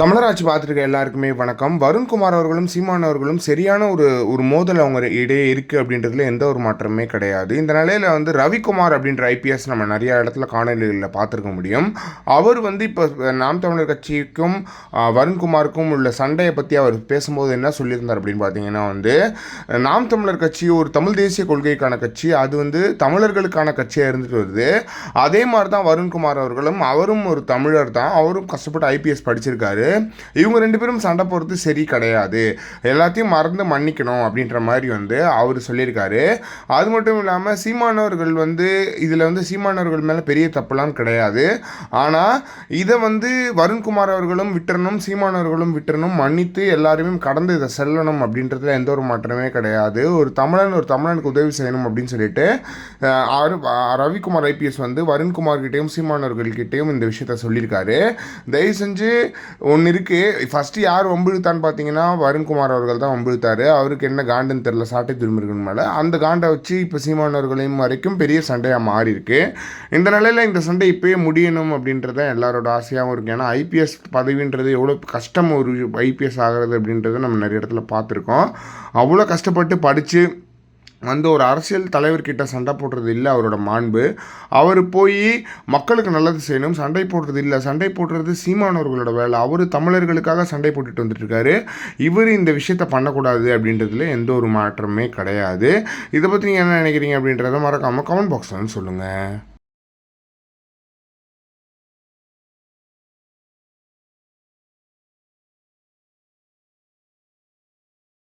தமிழராட்சி பார்த்துருக்க எல்லாருக்குமே வணக்கம். வருண்குமார் அவர்களும் சீமான் அவர்களும் சரியான ஒரு ஒரு மோதல் அவங்க இடையே இருக்குது அப்படின்றதுல எந்த ஒரு மாற்றமே கிடையாது. இந்த நிலையில் வந்து ரவிக்குமார் அப்படின்ற ஐபிஎஸ் நம்ம நிறைய இடத்துல காணொலிகளில் பார்த்துருக்க முடியும். அவர் வந்து இப்போ நாம் தமிழர் கட்சிக்கும் வருண்குமாருக்கும் உள்ள சண்டையை பற்றி அவர் பேசும்போது என்ன சொல்லியிருந்தார் அப்படின்னு பார்த்தீங்கன்னா வந்து நாம் தமிழர் கட்சி ஒரு தமிழ் தேசிய கொள்கைக்கான கட்சி அது வந்து தமிழர்களுக்கான கட்சியாக இருந்துட்டு வருது. அதே மாதிரி தான் வருண்குமார் அவர்களும் அவரும் ஒரு தமிழர் தான். அவரும் கஷ்டப்பட்டு ஐபிஎஸ் படிச்சிருக்காரு. இவங்க ரெண்டு பேரும் சண்டை போடுறது சரி கிடையாது. எல்லாத்தையும் மறந்து மன்னிக்கணும் அப்படின்ற மாதிரி வந்து அவர் சொல்லியிருக்காரு. அது மட்டும் இல்லாமல் சீமானவர்கள் வந்து இதில் வந்து சீமானவர்கள் மேலே பெரிய தப்புலாம் கிடையாது. ஆனால் இதை வந்து வருண்குமார் அவர்களும் விட்டுறணும் சீமானவர்களும் விட்டுறணும் மன்னித்து எல்லாருமே கடந்து இதை செல்லணும் அப்படின்றதுல எந்த ஒரு மாற்றமே கிடையாது. ஒரு தமிழன் ஒரு தமிழனுக்கு உதவி செய்யணும் அப்படின்னு சொல்லிட்டு ரவிக்குமார் ஐபிஎஸ் வந்து வருண்குமார் கிட்டேயும் சீமானவர்கள்கிட்டயும் இந்த விஷயத்த சொல்லியிருக்காரு. தயவு செஞ்சு ஒன்று இருக்குது ஃபஸ்ட்டு யார் வம்பிழுத்தான்னு பார்த்தீங்கன்னா வருண்குமார் அவர்கள் தான் வம்பிழுத்தார். அவருக்கு என்ன காண்டுன்னு தெரில சாட்டை திரும்பிருக்கணும் மேலே. அந்த காண்டை வச்சு இப்போ சீமானவர்களையும் வரைக்கும் பெரிய சண்டையாக மாறி இருக்கு. இந்த நிலையில் இந்த சண்டை இப்போயே முடியணும் அப்படின்றத எல்லாரோட ஆசையாகவும் இருக்குது ஏன்னா ஐபிஎஸ் பதவின்றது எவ்வளோ கஷ்டம் ஒரு ஐபிஎஸ் ஆகிறது அப்படின்றத நம்ம நிறைய இடத்துல பார்த்துருக்கோம். அவ்வளோ கஷ்டப்பட்டு படித்து வந்து ஒரு அரசியல் தலைவர்கிட்ட சண்டை போடுறது இல்லை அவரோட மாண்பு. அவர் போய் மக்களுக்கு நல்லது செய்யணும் சண்டை போடுறது இல்லை. சண்டை போடுறது சீமானவர்களோட வேலை. அவர் தமிழர்களுக்காக சண்டை போட்டுட்டு வந்துட்டுருக்காரு. இவர் இந்த விஷயத்த பண்ணக்கூடாது அப்படின்றதுல எந்த ஒரு மாற்றமே கிடையாது. இதை பற்றி நீங்கள் என்ன நினைக்கிறீங்க அப்படின்றத மறக்காமல் கமெண்ட் பாக்ஸில் சொல்லுங்கள்